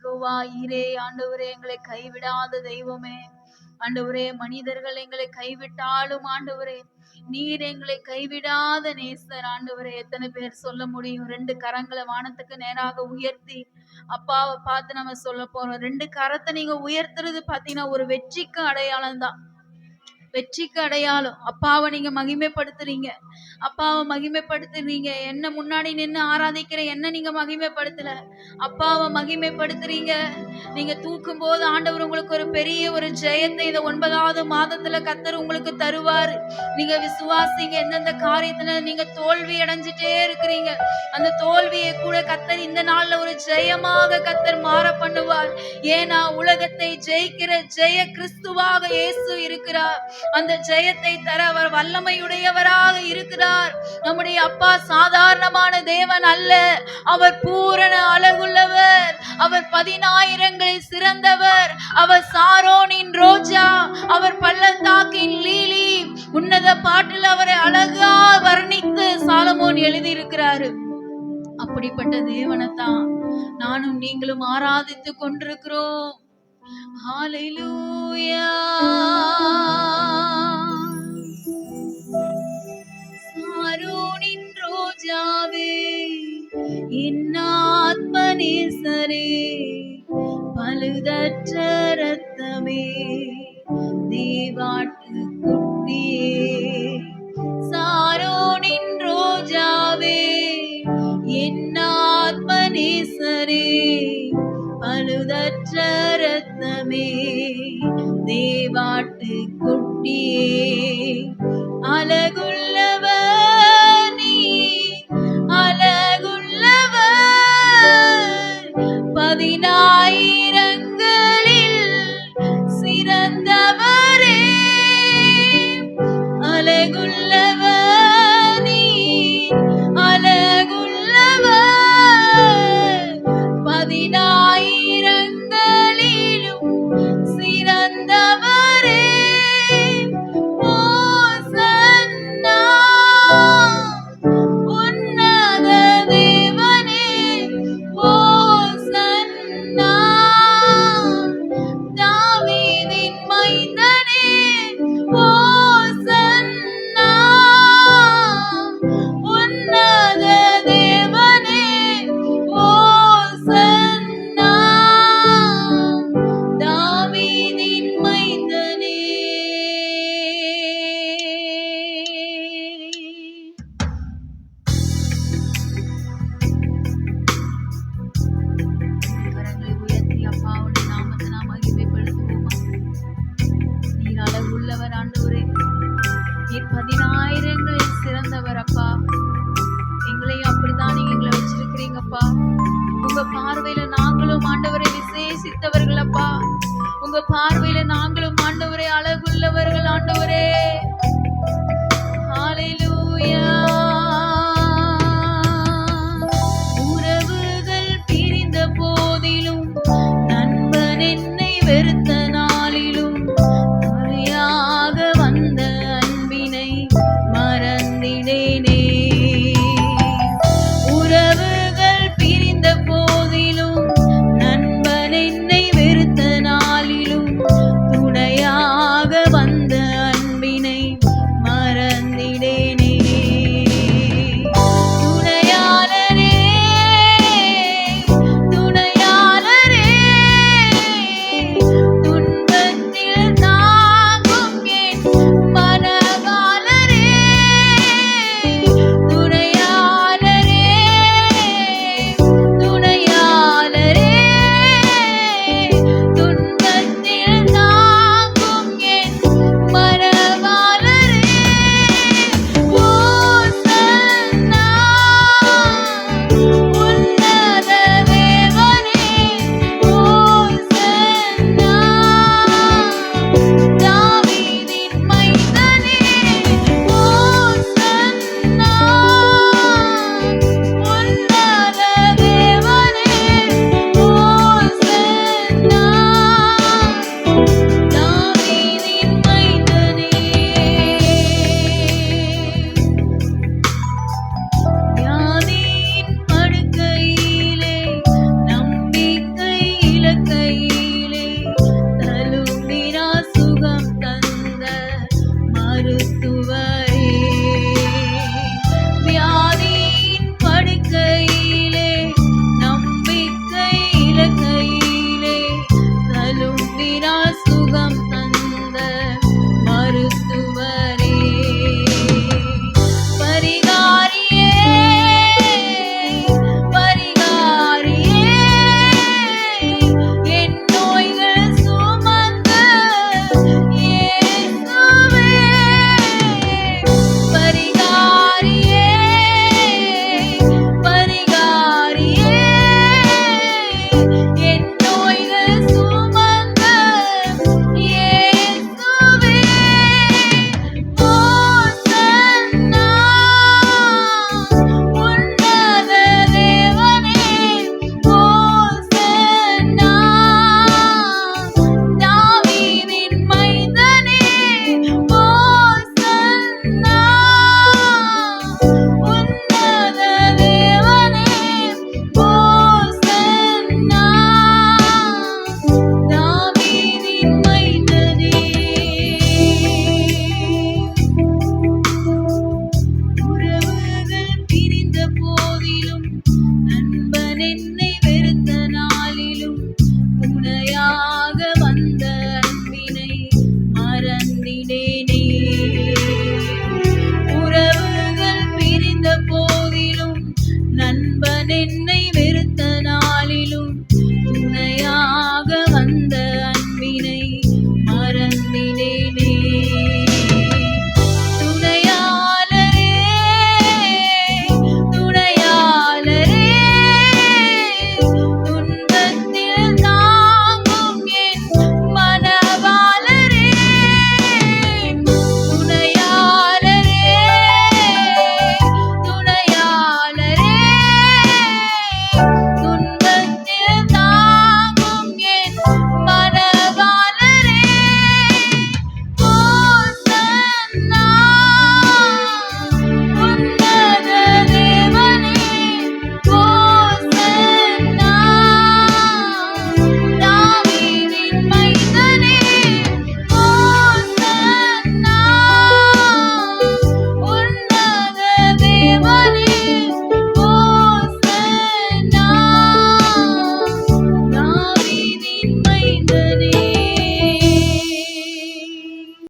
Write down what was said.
யெகோவா ஈரே ஆண்டவரே எங்களை கைவிடாத தெய்வமே. ஆண்டவரே மனிதர்கள் எங்களை கைவிட்டாலும் ஆண்டவரே நீர் எங்களை கைவிடாத நேசர் ஆண்டவரே. எத்தனை பேர் சொல்ல முடியும்? ரெண்டு கரங்களை வானத்துக்கு நேராக உயர்த்தி அப்பாவை பார்த்து நம்ம சொல்ல போறோம். ரெண்டு கரத்தை நீங்க உயர்த்துறது பாத்தீங்கன்னா ஒரு வெற்றிக்கு அடையாளம் தான் வெற்றிக்கு அடையாளம். அப்பாவை நீங்க மகிமைப்படுத்துறீங்க. அப்பாவை மகிமைப்படுத்துறீங்க என்ன முன்னாடி நின்று ஆராதிக்கிற என்ன நீங்க மகிமைப்படுத்தல? அப்பாவை மகிமைப்படுத்துறீங்க. நீங்க தூக்கும் போது ஆண்டவர் உங்களுக்கு ஒரு பெரிய ஒரு ஜெயத்தை இந்த ஒன்பதாவது மாதத்துல கத்தர் உங்களுக்கு தருவாரு. நீங்க விசுவாசிங்க எந்தெந்த காரியத்துல நீங்க தோல்வி அடைஞ்சிட்டே இருக்கிறீங்க. அந்த தோல்வியை கூட கத்தர் இந்த நாள்ல ஒரு ஜெயமாக கத்தர் மாற பண்ணுவார். ஏன்னா உலகத்தை ஜெயிக்கிற ஜெய கிறிஸ்துவாக இயேசு இருக்கிறார். அந்த ஜெயத்தை தர அவர் வல்லமையுடையவராக இருக்கிறார். நம்முடைய அப்பா சாதாரணமான தேவன் அல்ல. அவர் பூரண அழகுள்ளவர். அவர் பதினாயிரங்களில் சிறந்தவர். அவர் சாரோனின் ரோஜா. அவர் பள்ளத்தாக்கின் லீலி. உன்னத பாட்டில் அவரை அழகா வர்ணித்து சாலமோன் எழுதியிருக்கிறாரு. அப்படிப்பட்ட தேவனைத்தான் நானும் நீங்களும் ஆராதித்து கொண்டிருக்கிறோம். ஹalleluya. ராஜாவே என் ஆத்மநேசரே பழுதற்ற ரத்தமே தேவாட்டு குட்டியே சாரோனின் ரோஜாவே என் ஆத்மநேசரே பழுதற்ற ரத்தமே தேவாட்டு குட்டியே அழகுள்ள பதினாயிரங்களில் பார்வையில நாங்களும் ஆண்டவரை விசேஷித்தவர்கள் அப்பா. உங்க பார்வையில நாங்களும்